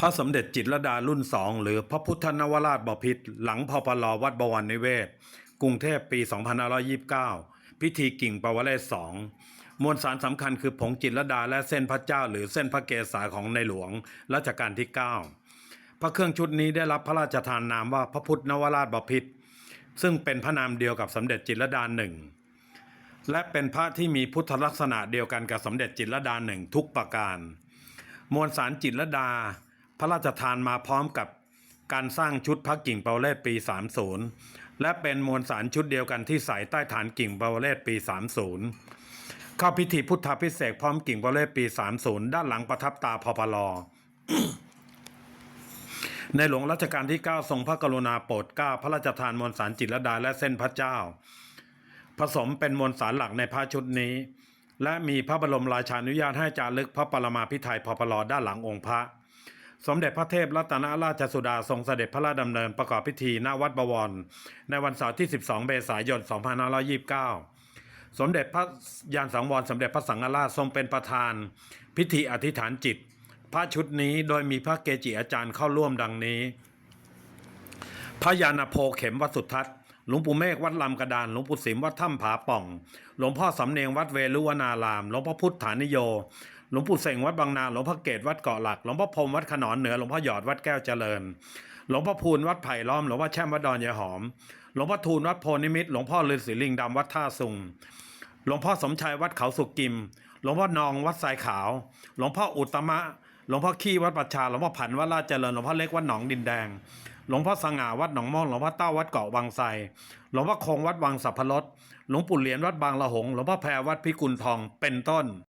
พระสมเด็จจิตรดารุ่นสองหรือพระพุทธนวราชบพิตรหลังพปลวัดบวรนิเวศ กรุงเทพปี 2529 พิธีกิ่งปวเรศสองมวลสารสำคัญคือผงจิตรดาและเส้นพระเจ้า หรือเส้นพระเกศาของในหลวงรัชกาลที่ 9 พระเครื่องชุดนี้ได้รับพระราชทานนามว่าพระพุทธนวราชบพิตรซึ่งเป็นพระนามเดียวกับสมเด็จจิตรดาหนึ่งและเป็นพระที่มีพุทธลักษณะเดียวกันกับสมเด็จจิตรดาหนึ่งทุกประการ มวลสารจิตรดา ระราชทานมาพร้อมกับการสร้างชุดพระกิ่งเปาเลศปี 30 และเป็นมวลสารชุดเดียวกันที่ใส่ใต้ฐานกิ่งเปาเลศปี 30 เข้าพิธีพุทธพิเศษกพร้อมกิ่งเปาเลศปี 30 ด้านหลังประทับตาพปลในหลวงรัชกาลที่ 9 ทรงพระกรุณาโปรดเกล้าพระราชทานมวลสารจิตรดาและเส้นพระเจ้า ผสมเป็นมวลสารหลักในพระชุดนี้ และมีพระบรมราชานุญาตให้จารึกพระปรมาภิไธยพปลด้านหลังองค์พระ สมเด็จพระเทพรัตนราชสุดาทรงเสด็จพระราชดำเนินประกอบพิธีณวัดบวร ในวันเสาร์ที่ 12 เมษายน 2529 สมเด็จพระยานสังวรสมเด็จพระสังฆราชทรงเป็นประธาน พิธีอธิษฐานจิต พระชุดนี้โดยมีพระเกจิอาจารย์เข้าร่วมดังนี้ พระยาณโพเข็มวัดสุทัศน์หลวงปู่เมฆวัดลำกระดาน หลวงปู่สิมวัดถ้ำผาป่อง หลวงพ่อสำเนียงวัดเวลุวนาราม หลวงพ่อพุทธานิโย หลวงปู่เสงวัดบางนาหลวงพ่อเกตวัดเกาะหลักหลวงพ่อพรมวัดขนอนเหนือหลวงพ่อหยอดวัดแก้วเจริญหลวงพ่อพูนวัดไผ่ล้อมหลวงพ่อแช่มวัดดอนยายหอมหลวงพ่อทูลวัดโพนิมิตรหลวงพ่อฤาษีลิงดำวัดท่าสุงหลวงพ่อสมชายวัดเขาสุกิม หลวงพ่อนองวัดทรายขาว หลวงพ่ออุตมะ หลวงพ่อขี้วัดปัชชา หลวงพ่อผันวัดราชเจริญ หลวงพ่อเล็กวัดหนองดินแดง หลวงพ่อสง่าวัดหนองม่อง หลวงพ่อเต้าวัดเกาะวังไทรหลวงพ่อคงวัดวังสัพพรสหลวงปู่เหรียญวัดบางละหง หลวงพ่อแพรวัดพิกุลทอง เป็นต้น